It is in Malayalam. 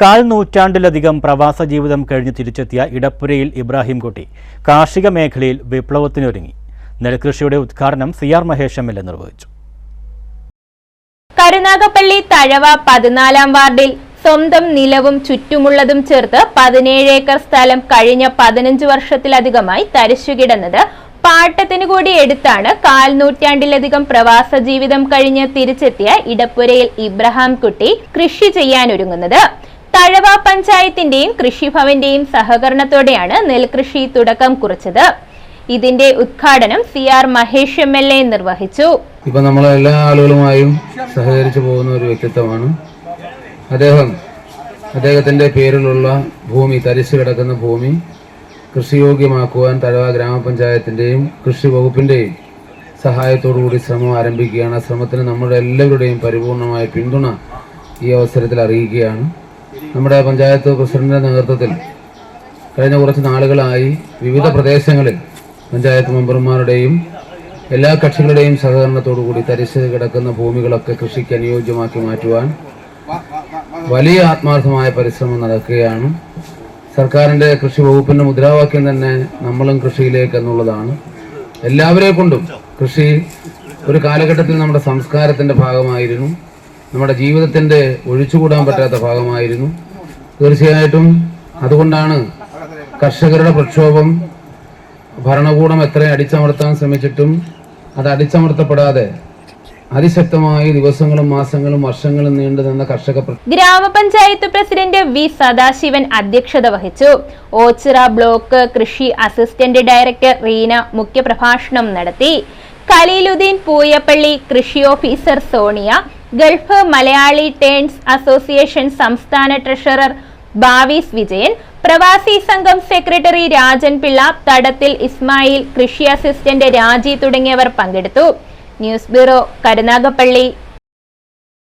കാൽ നൂറ്റാണ്ടിലധികം പ്രവാസ ജീവിതം കഴിഞ്ഞ് തിരിച്ചെത്തിയ ഇടപ്പുരയിൽ ഇബ്രാഹിംകുട്ടി കാർഷിക മേഖലയിൽ വിപ്ലവത്തിനൊരുങ്ങി. നെൽകൃഷിയുടെ ഉദ്ഘാടനം C R Mahesh M L A നിർവഹിച്ചു. കരുനാഗപ്പള്ളി തഴവ പതിനാലാം വാർഡിൽ സ്വന്തം നിലവും ചുറ്റുമുള്ളതും ചേർത്ത് പതിനേഴ് ഏക്കർ സ്ഥലം കഴിഞ്ഞ പതിനഞ്ച് വർഷത്തിലധികമായി തരിശുകിടന്നത് പാട്ടത്തിന് കൂടി എടുത്താണ് കാൽ നൂറ്റാണ്ടിലധികം പ്രവാസ ജീവിതം കഴിഞ്ഞ് തിരിച്ചെത്തിയ ഇടപ്പുരയിൽ ഇബ്രഹാം കുട്ടി കൃഷി ചെയ്യാനൊരുങ്ങുന്നത്. തഴവ പഞ്ചായത്തിന്റെയും കൃഷിഭവന്റെയും സഹകരണത്തോടെയാണ് നെൽകൃഷി തുടക്കം കുറിച്ചത്. ഇതിന്റെ ഉദ്ഘാടനം C R Mahesh M L A നിർവഹിച്ചു. ഇപ്പൊ നമ്മൾ എല്ലാ ആളുകളുമായും സഹകരിച്ചു പോകുന്ന ഒരു വ്യക്തിത്വമാണ് അദ്ദേഹം. അദ്ദേഹത്തിന്റെ പേരിലുള്ള ഭൂമി തരിച്ചു കിടക്കുന്ന ഭൂമി കൃഷിയോഗ്യമാക്കുവാൻ തഴവ ഗ്രാമപഞ്ചായത്തിന്റെയും കൃഷി വകുപ്പിന്റെയും സഹായത്തോടുകൂടി ശ്രമം ആരംഭിക്കുകയാണ്. ആ ശ്രമത്തിന് നമ്മുടെ എല്ലാവരുടെയും പരിപൂർണമായ പിന്തുണ ഈ അവസരത്തിൽ അറിയിക്കുകയാണ്. നമ്മുടെ പഞ്ചായത്ത് പ്രസിഡന്റിന്റെ നേതൃത്വത്തിൽ കഴിഞ്ഞ കുറച്ച് നാളുകളായി വിവിധ പ്രദേശങ്ങളിൽ പഞ്ചായത്ത് മെമ്പർമാരുടെയും എല്ലാ കക്ഷികളുടെയും സഹകരണത്തോടുകൂടി തരിശ് കിടക്കുന്ന ഭൂമികളൊക്കെ കൃഷിക്ക് അനുയോജ്യമാക്കി മാറ്റുവാൻ വലിയ ആത്മാർത്ഥമായ പരിശ്രമം നടക്കുകയാണ്. സർക്കാരിന്റെ കൃഷി വകുപ്പിന്റെ മുദ്രാവാക്യം തന്നെ നമ്മളും കൃഷിയിലേക്ക് എന്നുള്ളതാണ്. എല്ലാവരെ കൊണ്ടും കൃഷി ഒരു കാലഘട്ടത്തിൽ നമ്മുടെ സംസ്കാരത്തിന്റെ ഭാഗമായിരുന്നു. നമ്മുടെ ജീവിതത്തിന്റെ ഒഴിച്ചുകൂടാൻ പറ്റാത്ത ഭാഗമായിരുന്നു. തീർച്ചയായിട്ടും അതുകൊണ്ടാണ് കർഷകരുടെ പ്രക്ഷോഭം ഭരണകൂടം എത്ര അടിച്ചമർത്താൻ ശ്രമിച്ചിട്ടും അത് അടിച്ചമർത്തപ്പെടാതെ അതിശക്തമായി ദിവസങ്ങളും മാസങ്ങളും വർഷങ്ങളും നീണ്ടു നിന്ന കർഷക ഗ്രാമപഞ്ചായത്ത് പ്രസിഡന്റ് വി സദാശിവൻ അധ്യക്ഷത വഹിച്ചു. ഓച്ചിറ ബ്ലോക്ക് കൃഷി അസിസ്റ്റന്റ് ഡയറക്ടർ റീന മുഖ്യപ്രഭാഷണം നടത്തി. ഖലീലുദ്ദീൻ പൂയപ്പള്ളി കൃഷി officer Sonia Gulf Malayali turns association സംസ്ഥാന ട്രഷറർ ബാവീസ് വിജയൻ പ്രവാസി സംഘം സെക്രട്ടറി രാജൻ പിള്ള തടത്തിൽ ഇസ്മായിൽ കൃഷി അസിസ്റ്റന്റ് രാജി തുടങ്ങിയവർ പങ്കെടുത്തു. News bureau Karunagappally.